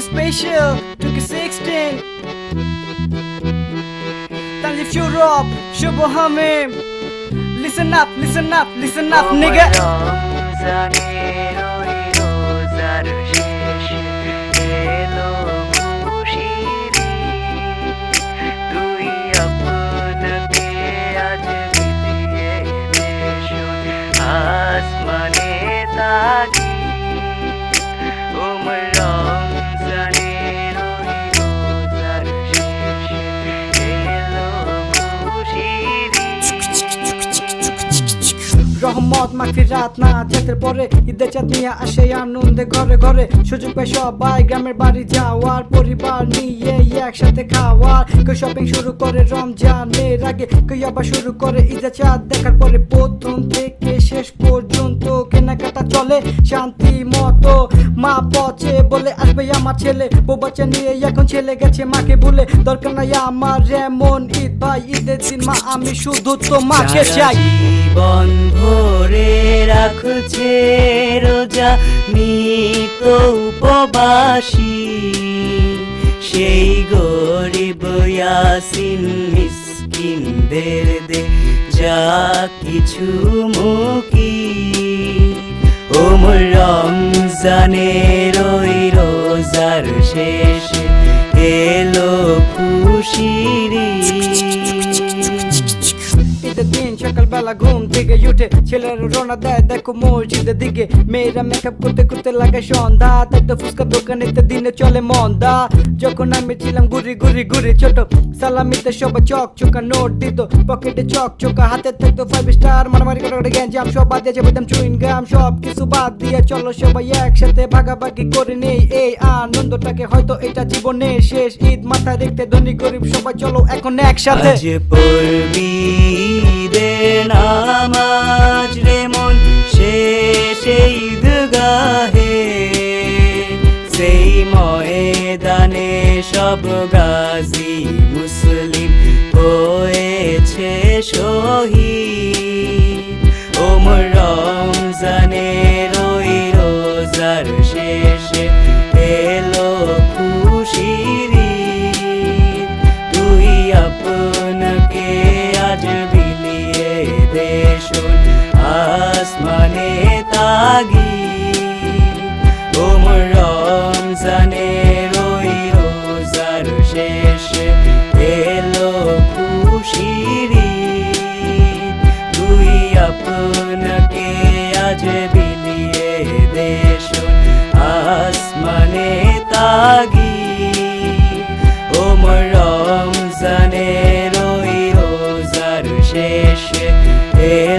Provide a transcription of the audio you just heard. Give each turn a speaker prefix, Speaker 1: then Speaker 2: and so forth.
Speaker 1: special to the 16 Tanzif Shurop, Shubo Hamim Listen up, listen up, listen up, nigga
Speaker 2: রমজানের ওই
Speaker 1: রহমত রাত না যেতে পরে। ঈদের চাঁদ নিয়ে আসে আনন্দে ঘরে ঘরে। সুযোগ পায় সবাই গ্রামের বাড়ি যাওয়ার পরিবার নিয়ে একসাথে খাওয়ার কেউ শপিং শুরু করে রমজানের আগে কেউ আবার শুরু করে ঈদের চাঁদ দেখার পরে প্রথম থেকে শেষ পর্যন্ত কেনাকাটা চলে। শান্তি মতো মা পচে বলে আসবে আমার ছেলে। বউ বাচ্চা নিয়ে এখন ছেলে গেছে মাকে বলে দরকার নাই আমার এমন ঈদ ভাই ঈদের দিন মা আমি শুধু তোমাকে
Speaker 2: সারা
Speaker 1: চাই।
Speaker 2: জীবন ভরে রাখছে রোজা নিত উপবাসী। সেই গরিব ইয়াসিন মিসকিনদের দে যা কিছু মুকি। ওমর রমজানের ওই রোজার শেষে এলো খুশির
Speaker 1: দিন সকালবেলা ঘুম থেকে উঠে ছেলেরা রোনা দেয়, দেখো মসজিদের দিকে। মেয়েরা মেকআপ করতে করতে লাগে সন্ধ্যা। তাই তো ফুচকা দোকানেতে দিনে চলে মন্দা। যখন আমি ছিলাম ঘুরি ঘুরি ঘুরি ছোট, সালামিতে সবাই চক চোকা নোট দিত। পকেটে চক চোকা হাতে থাকতো ফাইভ স্টার মারামারি করে গ্যাঞ্জাম, সব বাদ দিয়ে বলতাম চুইন গাম সব কিছু বাদ দিয়ে চলো সবাই একসাথে ভাগাভাগি করে নেই। এই আনন্দটাকে হয়তো এটা জীবনে শেষ। ঈদ মাথায় দেখতে ধনী গরিব, সবাই চলো এখন একসাথে।
Speaker 2: পড়বি সেই ময়দানে সব গাজী মুসলিম হয়েছে শহীদ। esce e